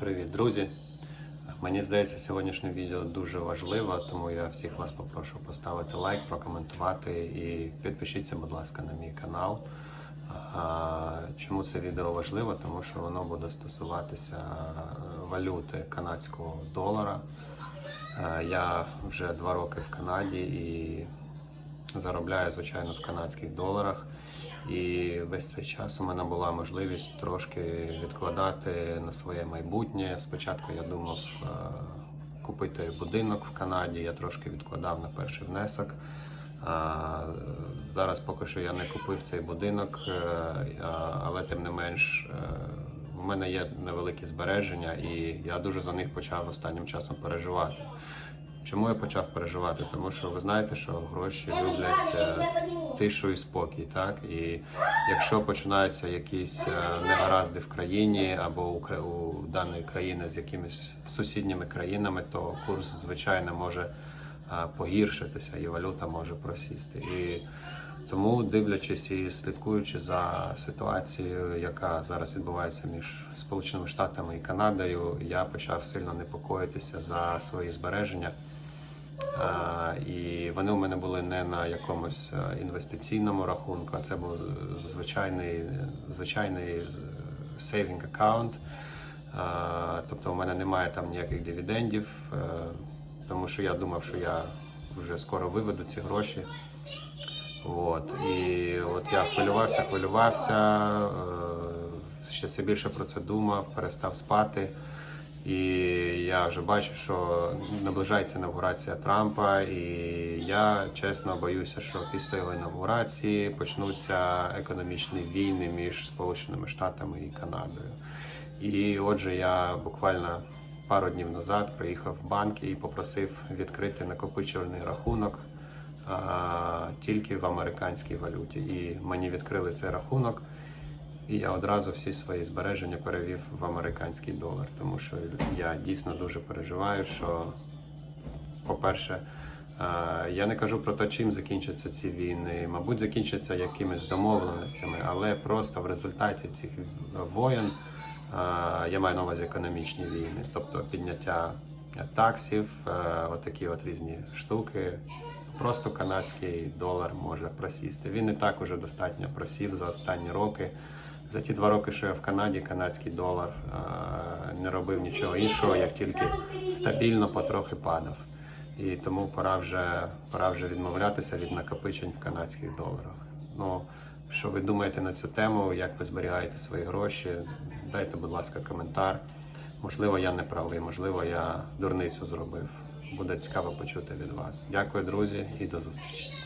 Привіт, друзі! Мені здається, сьогоднішнє відео дуже важливо, тому я всіх вас попрошу поставити лайк, прокоментувати і підпишіться, будь ласка, на мій канал. Чому це відео важливо? Тому що воно буде стосуватися валюти канадського долара. Е, Я вже два роки в Канаді і заробляю, звичайно, в канадських доларах. І весь цей час у мене була можливість трошки відкладати на своє майбутнє. Спочатку я думав е, купити будинок в Канаді, я трошки відкладав на перший внесок. А, Зараз поки що я не купив цей будинок, е, але тим не менш е, в мене є невеликі збереження, і я дуже за них почав останнім часом переживати. Чому я почав переживати? Тому що ви знаєте, що гроші люблять е, тишу і спокій, так? І якщо починаються якісь е, негаразди в країні або у, даної країни з якимись сусідніми країнами, то курс звичайно може е, погіршитися і валюта може просісти. І тому, дивлячись і слідкуючи за ситуацією, яка зараз відбувається між Сполученими Штатами і Канадою, я почав сильно непокоїтися за свої збереження. А, і вони у мене були не на якомусь е, інвестиційному рахунку, а це був звичайний, звичайний з- saving account. А, тобто у мене немає там ніяких дивідендів, е, тому що я думав, що я вже скоро виведу ці гроші. От. І от я хвилювався, хвилювався, е, ще все більше про це думав, перестав спати. І я вже бачу, що наближається інавгурація Трампа, і я чесно боюся, що після його інавгурації почнуться економічні війни між Сполученими Штатами і Канадою. І отже, я буквально пару днів назад приїхав в банк і попросив відкрити накопичувальний рахунок тільки в американській валюті. І мені відкрили цей рахунок. І я одразу всі свої збереження перевів в американський долар, тому що я дійсно дуже переживаю, що, по-перше, я не кажу про те, чим закінчаться ці війни. Мабуть, закінчаться якимись домовленостями, але просто в результаті цих воєн я маю на увазі економічні війни, тобто підняття таксів, отакі от різні штуки. Просто канадський долар може просісти. Він і так уже достатньо просів за останні роки. За ті два роки, що я в Канаді, канадський долар е, не робив нічого іншого, як тільки стабільно потрохи падав. І тому пора вже, пора вже відмовлятися від накопичень в канадських доларах. Ну, що ви думаєте на цю тему, як ви зберігаєте свої гроші? Дайте, будь ласка, коментар. Можливо, я не правий, можливо, я дурницю зробив. Буде цікаво почути від вас. Дякую, друзі, і до зустрічі.